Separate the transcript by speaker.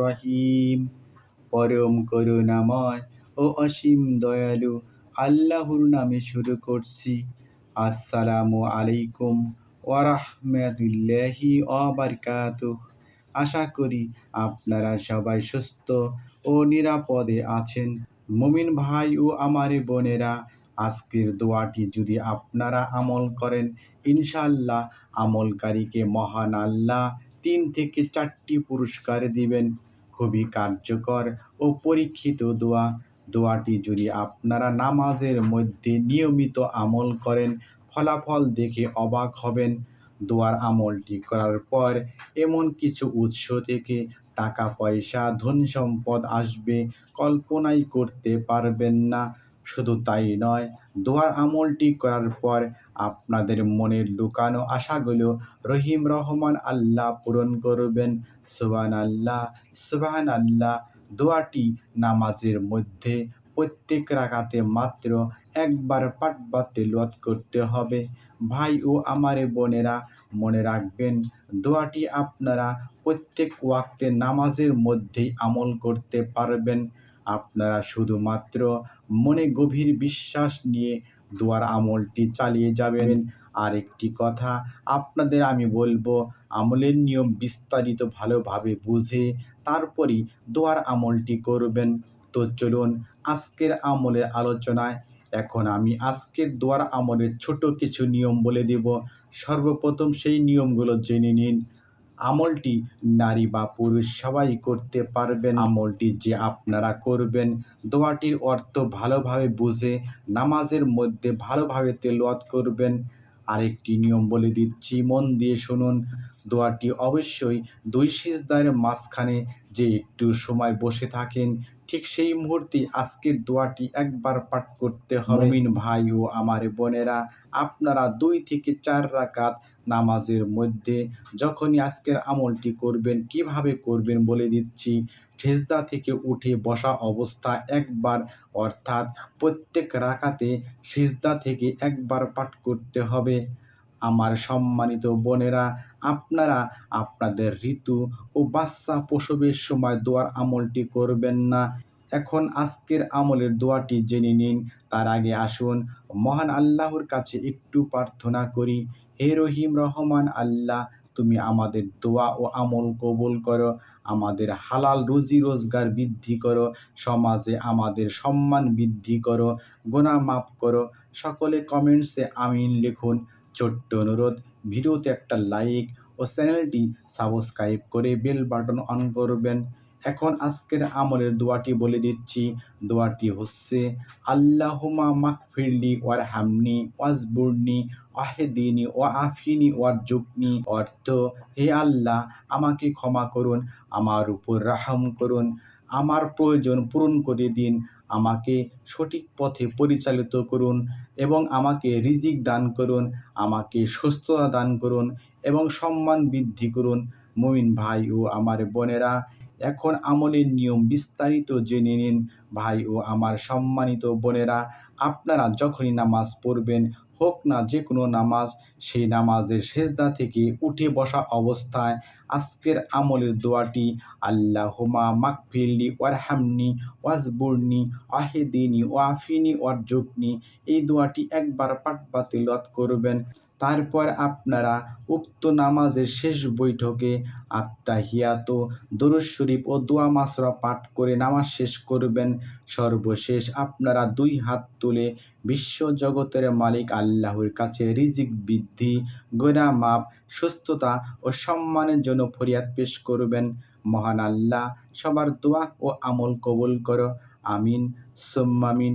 Speaker 1: রহিম পরম করুণাময় ও অসীম দয়ালু আল্লাহর নামে শুরু করছি। আসসালামু আলাইকুম ওয়ারহমাতুল্লাহি অবারকাতুহ আশা করি আপনারা সবাই সুস্থ ও নিরাপদে আছেন। মুমিন ভাই ও আমার বোনেরা আজকের দোয়াটি যদি আপনারা আমল করেন ইনশাল্লাহ আমলকারীকে মহান আল্লাহ তিন থেকে চারটি পুরস্কার দিবেন। খুবই কার্যকর ও পরীক্ষিত দোয়া। দোয়াটি যদি আপনারা নামাজের মধ্যে নিয়মিত আমল করেন, ফলাফল দেখে অবাক হবেন। দোয়ার আমলটি করার পর এমন কিছু উৎস থেকে টাকা পয়সা ধন সম্পদ আসবে, কল্পনাই করতে পারবেন না। শুধু তাই নয় দোয়ার আমলটি করার পর আপনাদের মনের লুকানো আশাগুলো রহিম রহমান আল্লাহ পূরণ করবেন। সুবান আল্লাহ সুবাহান আল্লাহ দোয়াটি নামাজের মধ্যে প্রত্যেক রাখাতে মাত্র একবার পাঠ বা তেলোয়াত করতে হবে। ভাই ও আমারে বোনেরা, মনে রাখবেন, দোয়াটি আপনারা প্রত্যেক ওয়াক্তে নামাজের মধ্যেই আমল করতে পারবেন। আপনারা শুধুমাত্র মনে গভীর বিশ্বাস নিয়ে দোয়ার আমলটি চালিয়ে যাবেন। আর একটি কথা আপনাদের আমি বলব, আমলের নিয়ম বিস্তারিত ভালোভাবে বুঝে তারপরই দোয়ার আমলটি করবেন। তো চলুন আজকের আমলের আলোচনায় এখন আমি আজকের দোয়ার আমলের ছোট কিছু নিয়ম বলে দেব। সর্বপ্রথম সেই নিয়মগুলো জেনে নিন। আমলটি নারী বা পুরুষ সবাই করতে পারবেন। আমলটি যে আপনারা করবেন, দোয়াটির অর্থ ভালোভাবে বুঝে নামাজের মধ্যে ভালোভাবে তেলোয়াত করবেন। আরেকটি নিয়ম বলে দিচ্ছি, মন দিয়ে শুনুন। দোয়াটি অবশ্যই দুই সিজদার মাঝখানে যে একটু সময় বসে থাকেন, ঠিক সেই মুহূর্তে আজকের দোয়াটি একবার পাঠ করতে হবে। মিন ভাই ও আমার বোনেরা, আপনারা দুই থেকে চার রাকাত নামাজের মধ্যে যখনই আজকের আমলটি করবেন, কীভাবে করবেন বলে দিচ্ছি, সেজদা থেকে উঠে বসা অবস্থা একবার, অর্থাৎ প্রত্যেক রাকাতে সিজদা থেকে একবার পাঠ করতে হবে। আমার সম্মানিত বোনেরা, আপনারা আপনাদের ঋতু ও বাচ্চা প্রসবের সময় দোয়ার আমলটি করবেন না। এখন আজকের আমলের দোয়াটি জেনে নিন। তার আগে আসুন, মহান আল্লাহর কাছে একটু প্রার্থনা করি। হে রহিম রহমান আল্লাহ, তুমি আমাদের দোয়া ও আমল কবুল করো, আমাদের হালাল রুজি রোজগার বৃদ্ধি করো, সমাজে আমাদের সম্মান বৃদ্ধি করো গোনা মাফ করো। সকলে কমেন্টসে আমিন লিখুন। ছোট্ট অনুরোধ, ভিডিওতে একটা লাইক ও চ্যানেলটি সাবস্ক্রাইব করে বেল বাটন অন করবেন। এখন আজকের আমলের দোয়াটি বলে দিচ্ছি। দোয়াটি হচ্ছে আল্লাহুমা মাকফিরলি ওয়ার হামনি ওয়াজবুরনি আহেদিনী ও আফিনি ওয়ার জুকনি অর্থ, হে আল্লাহ, আমাকে ক্ষমা করুন, আমার উপর রাহম করুন, আমার প্রয়োজন পূরণ করে দিন, আমাকে সঠিক পথে পরিচালিত করুন এবং আমাকে রিজিক দান করুন, আমাকে সুস্থতা দান করুন এবং সম্মান বৃদ্ধি করুন। মমিন ভাই ও আমার বোনেরা এখন আমলের নিয়ম বিস্তারিত জেনে নিন। ভাই ও আমার সম্মানিত বোনেরা, আপনারা যখনই নামাজ পড়বেন, হোক না যে কোনো নামাজ, সেই নামাজের সেজদা থেকে উঠে বসা অবস্থায় আজকের আমলের দোয়াটি আল্লাহুমা মাকফিল্লি ওয়ারহামনি ওয়াজবুরনি আহেদিনী ওয়াফিনি ওয়ারজুকনি এই দোয়াটি একবার পাঠ বাতিলত করবেন। তারপর আপনারা উক্ত নামাজের শেষ বৈঠকে আত্মাহিয়াত, দরুদ শরীফ ও দোয়া মাসরা পাঠ করে নামাজ শেষ করবেন। সর্বশেষ আপনারা দুই হাত তুলে বিশ্ব জগতের মালিক আল্লাহর কাছে রিজিক, বৃদ্ধি গোনা মাপ, সুস্থতা ও সম্মানের জন্য ফরিয়াদ পেশ করবেন। মহান আল্লাহ সবার দোয়া ও আমল কবুল করো। আমিন। সুম্মামিন